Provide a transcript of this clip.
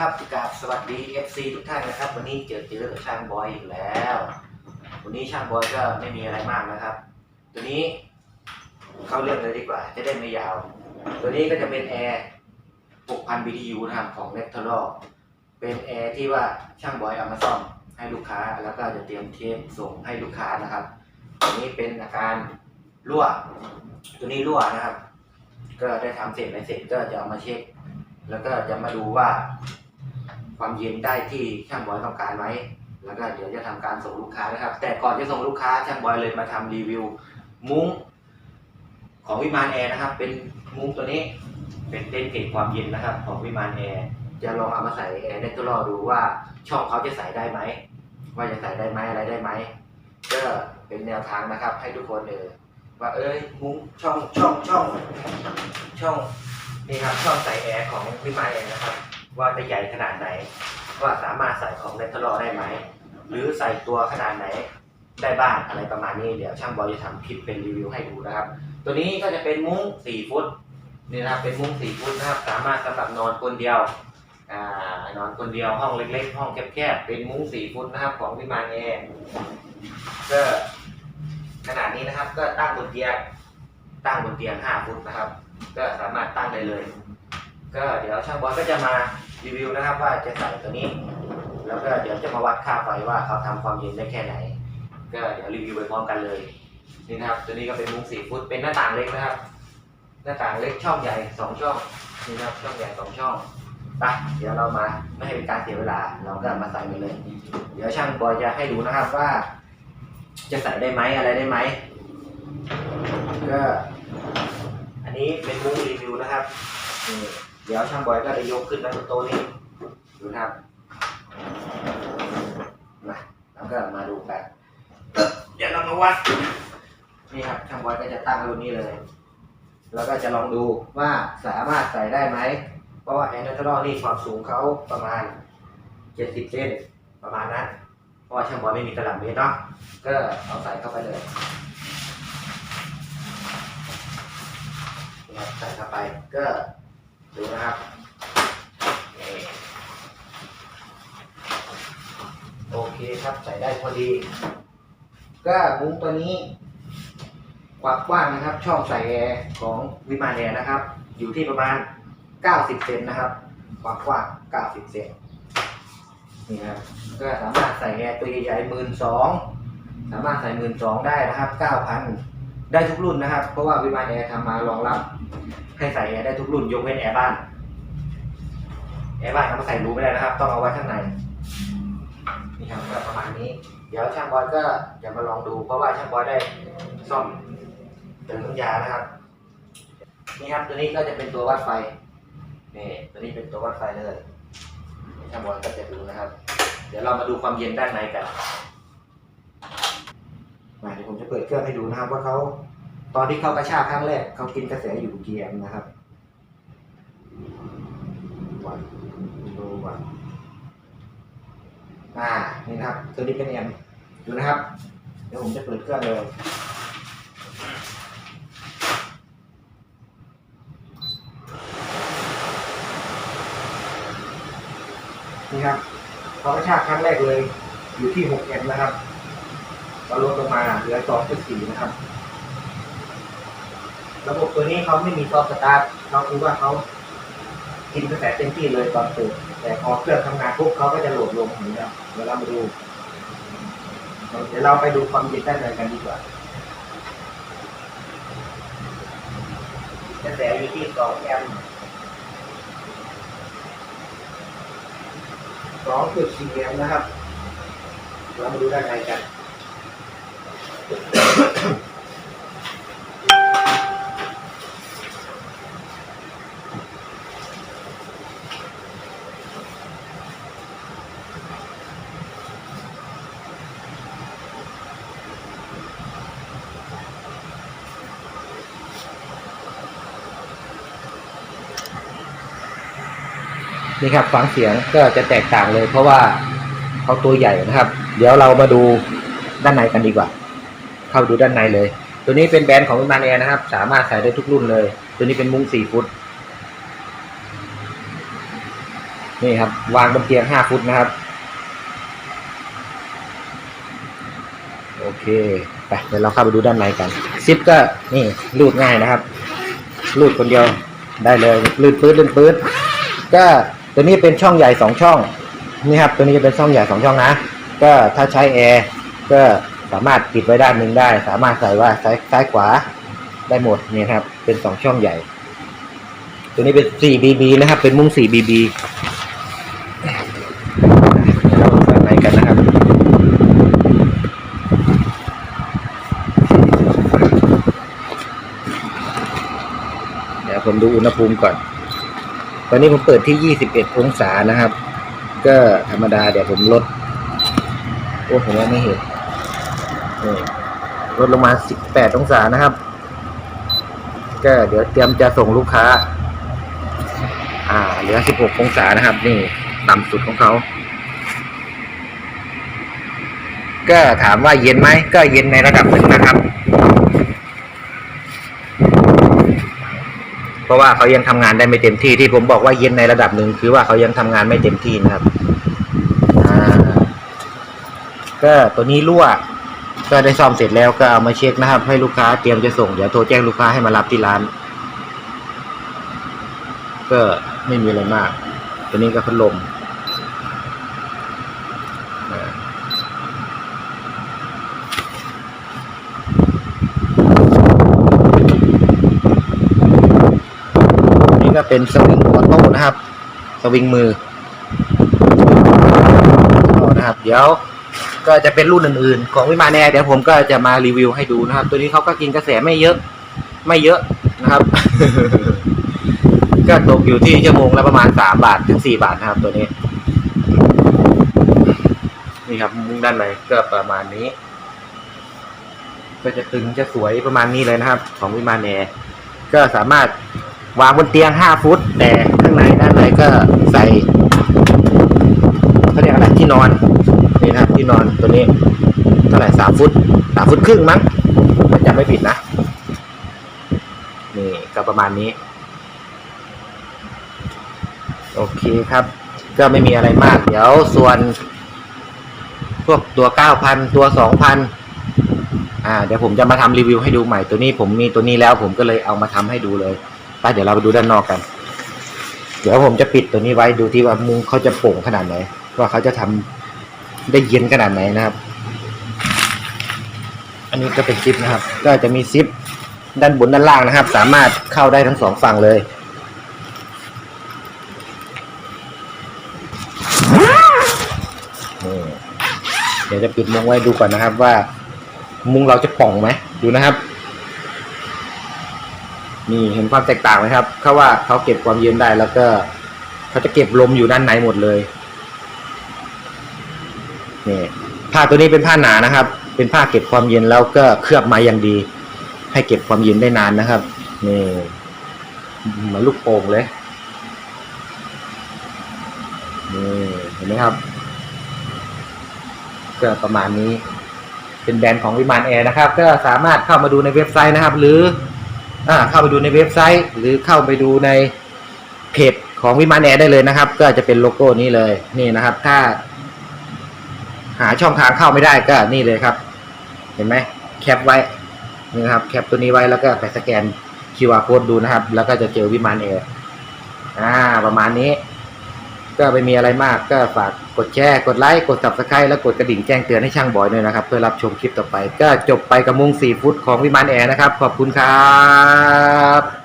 ครับกราบสวัสดี FC ทุกท่านนะครับ วันนี้เจอเจอกับช่างบอยอีกแล้ว วันนี้ช่างบอยก็ไม่มีอะไรมากนะครับ ตัวนี้เข้าเรื่องเลยดีกว่า จะได้ไม่ยาว ตัวนี้ก็จะเป็นแอร์6,000 BTU นะครับของ n e t r o เป็นแอร์ที่ว่าช่างบอยเอามาซ่อมให้ลูกค้าแล้วก็จะเตรียมเทปส่งให้ลูกค้านะครับ ตัวนี้เป็นอาการรั่ว ตัวนี้รั่วนะครับ ก็ได้ทำเสร็จไปเสร็จก็จะเอามาเช็คแล้วก็จะมาดูว่า ความเย็นได้ที่ช่างบอยต้องการไหมแล้วก็เดี๋ยวจะทำการส่งลูกค้านะครับ แต่ก่อนจะส่งลูกค้าช่างบอยเลยมาทำรีวิว มุ้งของวิมานแอร์นะครับ เป็นมุ้งตัวนี้ เป็นเต็นท์เก็บความเย็นนะครับ ของวิมานแอร์จะลองเอามาใส่แอร์ในตัวรอดูว่าช่องเขาจะใส่ได้ไหมว่าจะใส่ได้ไหมอะไรได้ไหมก็เป็นแนวทางนะครับ ให้ทุกคนเออว่าเอ้ยมุ้งช่องช่องช่องช่องนี่ครับช่องใส่แอร์ของวิมานแอร์นะครับ ว่าจะใหญ่ขนาดไหน ว่าสามารถใส่ของเลนทรอได้ไหม หรือใส่ตัวขนาดไหนได้บ้างอะไรประมาณนี้เดี๋ยวช่างบอยจะทำคลิปเป็นรีวิวให้ดูนะครับ ตัวนี้ก็จะเป็นมุ้ง 4 ฟุตนี่นะครับเป็นมุ้ง 4 ฟุตนะครับ สามารถสำหรับนอนคนเดียวอ่านอนคนเดียวห้องเล็ก ๆ ห้องแคบๆเป็นมุ้ง 4 ฟุตนะครับของวิมานแอร์ก็ขนาดนี้นะครับ ก็ตั้งบนเตียงตั้งบนเตียง 5 ฟุตนะครับ ก็สามารถตั้งได้เลย ก็เดี๋ยวช่างบอลก็จะมา รีวิวนะครับว่าจะใส่ตัวนี้ แล้วก็เดี๋ยวจะมาวัดค่าไฟว่าเขาทำความเย็นได้แค่ไหน ก็เดี๋ยวรีวิวไปพร้อมกันเลยนี่นะครับ ตัวนี้ก็เป็นมุ้งสี่ฟุตเป็นหน้าต่างเล็กนะครับ หน้าต่างเล็กช่องใหญ่สองช่องนี่นะครับช่องใหญ่สองช่องไปเดี๋ยวเรามาไม่ให้เป็นการเสียเวลา เราก็มาใส่กันเลย เดี๋ยวช่างบอยจะให้ดูนะครับว่า จะใส่ได้ไหมอะไรได้ไหมก็อันนี้เป็นมุ้งรีวิวนะครับนี่ เดี๋ยวช่างบอยก็จะยกขึ้นมาบนโต๊ะนี้ดูนะครับมาแล้วก็มาดูกันเดี๋ยวเรามาวัดนี่ครับช่างบอยก็จะตั้งไว้บนนี้เลย แล้วก็จะลองดูว่าสามารถใส่ได้ไหม เพราะว่าแอนเทอร์นี่ความสูงเขาประมาณ 70เซนประมาณนั้น เพราะว่าช่างบอยไม่มีตลับเมตรเนาะ ก็เอาใส่เข้าไปเลยใส่เข้าไปก็ ดูนะครับโอเคครับใส่ได้พอดี ก็มุ้งตัวนี้ความกว้างนะครับ ช่องใส่แอร์ของวิมานแอร์นะครับ อยู่ที่ประมาณ 90 เซนนะครับ ความกว้าง 90 เซนนี่ครับก็สามารถใส่แอร์ตัวใหญ่ๆหมื่นสองสามารถใส่หมื่นสองได้นะครับ 9,000 ได้ทุกรุ่นนะครับ เพราะว่าวิมานแอร์ทำมารองรับ ให้ใส่แอร์ได้ทุกรุ่นยกเว้นแอร์บ้าน แอร์บ้านเอามาใส่รูไม่ได้นะครับ ต้องเอาไว้ข้างใน นี่ครับก็ประมาณนี้ เดี๋ยวช่างบอยก็จะมาลองดู เพราะว่าช่างบอยได้ซ่อมเติมน้ำยานะครับ นี่ครับตัวนี้ก็จะเป็นตัววัดไฟ นี่ตัวนี้เป็นตัววัดไฟเลยช่างบอยก็จะดูนะครับ เดี๋ยวเรามาดูความเย็นด้านในกันมาเดี๋ยวผมจะเปิดเครื่องให้ดูนะครับว่าเขา ตอนที่เขากระชากครั้งแรกเขากินกระแสอยู่กี่แอมนะครับวันดูวันอ่านี่นะครับ ตัวนี้เป็นแอมดูนะครับ เดี๋ยวผมจะเปิดเครื่องเลยนี่ครับพอกระชากครั้งแรกเลย อยู่ที่6แอมนะครับก็ลดลงมาเหลือ2.4นะครับ ระบบตัวนี้เขาไม่มีซอฟต์สตาร์ทเขาคือว่าเขากินกระแสเต็มที่เลยตอนเปิดแต่พอเครื่องทำงานปุ๊บเขาก็จะโหลดลงอย่างนี้ครับเดี๋ยวเรามาดู เดี๋ยวเราไปดูความเย็นด้านในกันดีกว่ากระแสอยู่ที่2แอมป์2.4แอมป์นะครับ เรามาดูด้านในกัน นี่ครับฟังเสียงก็จะแตกต่างเลย เพราะว่าเขาตัวใหญ่นะครับ เดี๋ยวเรามาดูด้านในกันดีกว่า เข้าดูด้านในเลย ตัวนี้เป็นแบรนด์ของวิมานแอร์นะครับ สามารถใส่ได้ทุกรุ่นเลย ตัวนี้เป็นมุ้งสี่ฟุต นี่ครับ วางบนเตียงห้าฟุตนะครับ โอเคไปเดี๋ยวเราเข้าไปดูด้านในกัน ซิปก็นี่รูดง่ายนะครับรูดคนเดียวได้เลยลื่นปื๊ดลื่นปื๊ดก็ ตัวนี้เป็นช่องใหญ่สองช่องนี่ครับตัวนี้จะเป็นช่องใหญ่สองช่องนะ ก็ถ้าใช้แอร์ก็สามารถปิดไว้ด้านหนึ่งได้ สามารถใส่ว่าซ้ายซ้ายขวาได้หมดนี่ครับ เป็นสองช่องใหญ่ ตัวนี้เป็น 4BB นะครับ เป็นมุ้ง 4BB เราดูด้านในกันนะครับเดี๋ยวผมดูอุณหภูมิก่อน ตอนนี้ผมเปิดที่ 21 องศานะครับ ก็ธรรมดาเดี๋ยวผมลดโอ้ผมว่าไม่เห็นลดลงมา 18 องศานะครับ ก็เดี๋ยวเตรียมจะส่งลูกค้า อ่าเหลือ 16 องศานะครับ นี่ต่ำสุดของเขา ก็ถามว่าเย็นไหม ก็เย็นในระดับหนึ่งนะครับ เพราะว่าเขายังทำงานได้ไม่เต็มที่ที่ผมบอกว่าเย็นในระดับหนึ่งคือว่าเขายังทำงานไม่เต็มที่นะครับก็ตัวนี้รั่วก็ได้ซ่อมเสร็จแล้วก็เอามาเช็คนะครับ ให้ลูกค้าเตรียมจะส่งเดี๋ยวโทรแจ้งลูกค้าให้มารับที่ร้าน ก็ไม่มีอะไรมาก ตัวนี้ก็พัดลมอ่านี่ก็ เป็นสวิงออโต้นะครับ สวิงมือนะครับ เดี๋ยวก็จะเป็นรุ่นอื่นๆ ของวิมานแอร์เดี๋ยวผมก็จะมารีวิวให้ดูนะครับ ตัวนี้เขาก็กินกระแสไม่เยอะ ไม่เยอะนะครับ ก็ตกอยู่ที่ชั่วโมงละประมาณสามบาทถึงสี่บาทนะครับ ตัวนี้ นี่ครับมุ้งด้านในก็ประมาณนี้ ก็จะตึงจะสวยประมาณนี้เลยนะครับ ของวิมานแอร์ก็สามารถ วางบนเตียงห้าฟุต แต่ข้างในด้านในก็ใส่เขาเรียกอะไรที่นอนนี่นะครับที่นอนตัวนี้เท่าไหร่สามฟุตสามฟุตครึ่งมั้งถ้าจำไม่ผิดนะนี่ก็ประมาณนี้ โอเคครับ ก็ไม่มีอะไรมาก เดี๋ยวส่วน พวกตัวเก้าพันตัวสองพันอ่าเดี๋ยวผมจะมาทำรีวิวให้ดูใหม่ตัวนี้ผมมีตัวนี้แล้วผมก็เลยเอามาทำให้ดูเลย ไปเดี๋ยวเราไปดูด้านนอกกัน เดี๋ยวผมจะปิดตัวนี้ไว้ดูที่ว่ามุงเขาจะโป่งขนาดไหน ว่าเขาจะทำได้เย็นขนาดไหนนะครับ อันนี้ก็เป็นซิปนะครับ ก็จะมีซิปด้านบนด้านล่างนะครับ สามารถเข้าได้ทั้งสองฝั่งเลยเดี๋ยวจะปิดมุ้งไว้ดูก่อนนะครับว่า มุ้งเราจะป่องไหมดูนะครับ นี่เห็นความแตกต่างไหมครับเขาว่าเขาเก็บความเย็นได้แล้วก็เขาจะเก็บลมอยู่ด้านในหมดเลยนี่ผ้าตัวนี้เป็นผ้าหนานะครับ เป็นผ้าเก็บความเย็นแล้วก็เคลือบมาอย่างดี ให้เก็บความเย็นได้นานนะครับนี่เหมือนลูกโป่งเลยนี่เห็นไหมครับก็ประมาณนี้ เป็นแบรนด์ของวิมานแอร์นะครับ ก็สามารถเข้ามาดูในเว็บไซต์นะครับ หรือ เข้าไปดูในเว็บไซต์ หรือเข้าไปดูในเพจของวิมานแอร์ได้เลยนะครับ ก็จะเป็นโลโก้นี้เลยนี่นะครับ ถ้า หาช่องทางเข้าไม่ได้ก็นี่เลยครับ เห็นไหมแคปไว้นี่นะครับ แคปตัวนี้ไว้แล้วก็ไปสแกน QR code ดูนะครับ แล้วก็จะเจอวิมานแอร์อ่า ประมาณนี้ ก็ไม่มีอะไรมากก็ฝากกดแชร์ กดไลค์ กด subscribe แล้วกดกระดิ่งแจ้งเตือนให้ช่างบอยด้วยนะครับ เพื่อรับชมคลิปต่อไป ก็จบไปกับมุงสี่ฟุตของวิมานแอร์นะครับ ขอบคุณครับ